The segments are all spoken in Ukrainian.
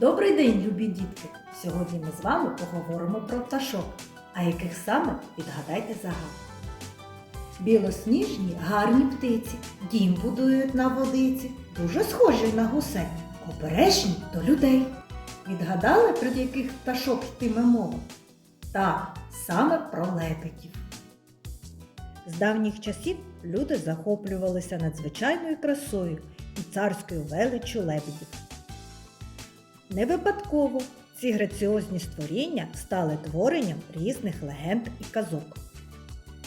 Добрий день, любі дітки! Сьогодні ми з вами поговоримо про пташок, а яких саме відгадайте загадку. Білосніжні гарні птиці, дім будують на водиці, дуже схожі на гусей, обережні до людей. Відгадали, про яких пташок йтиме мова? Так, саме про лебедів. З давніх часів люди захоплювалися надзвичайною красою і царською величчю лебедів. Не випадково ці граціозні створіння стали творенням різних легенд і казок.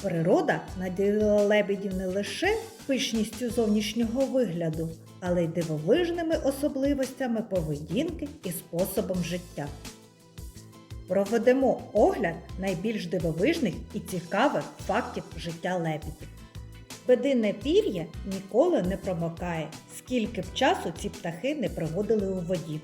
Природа наділила лебедів не лише пишністю зовнішнього вигляду, але й дивовижними особливостями поведінки і способом життя. Проведемо огляд найбільш дивовижних і цікавих фактів життя лебедів. Бедине пір'я ніколи не промокає, скільки б часу ці птахи не проводили у воді.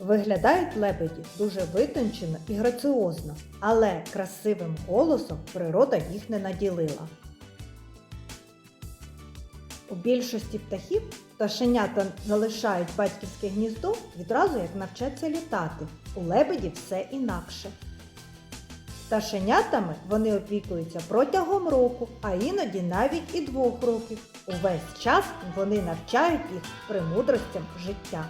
Виглядають лебеді дуже витончено і граціозно, але красивим голосом природа їх не наділила. У більшості птахів пташенята залишають батьківське гніздо відразу як навчаться літати. У лебедів все інакше. Пташенятами вони опікуються протягом року, а іноді навіть і двох років. Увесь час вони навчають їх премудростям життя.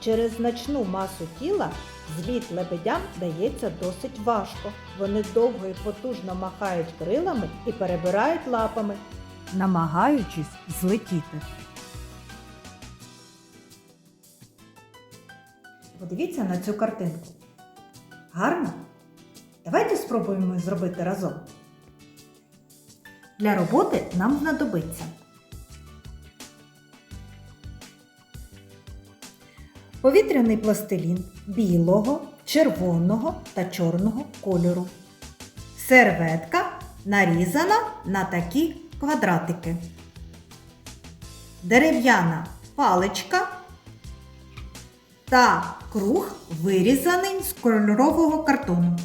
Через значну масу тіла зліт лебедям дається досить важко. Вони довго і потужно махають крилами і перебирають лапами, намагаючись злетіти. Подивіться на цю картинку. Гарно? Давайте спробуємо зробити разом. Для роботи нам знадобиться повітряний пластилін білого, червоного та чорного кольору. Серветка нарізана на такі квадратики. Дерев'яна паличка та круг вирізаний з кольорового картону.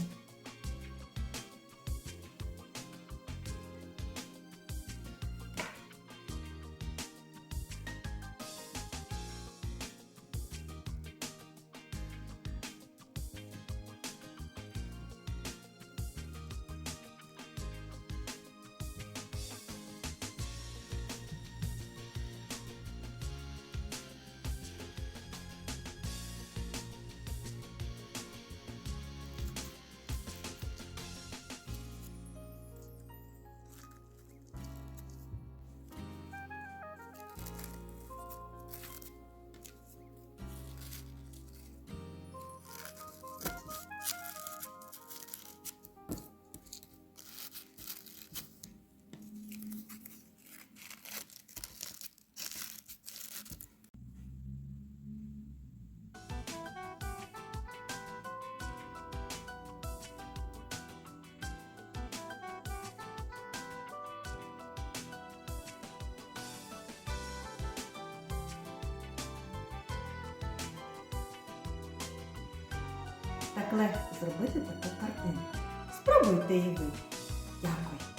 Так легко зробити таку картину. Спробуйте і ви. Дякую.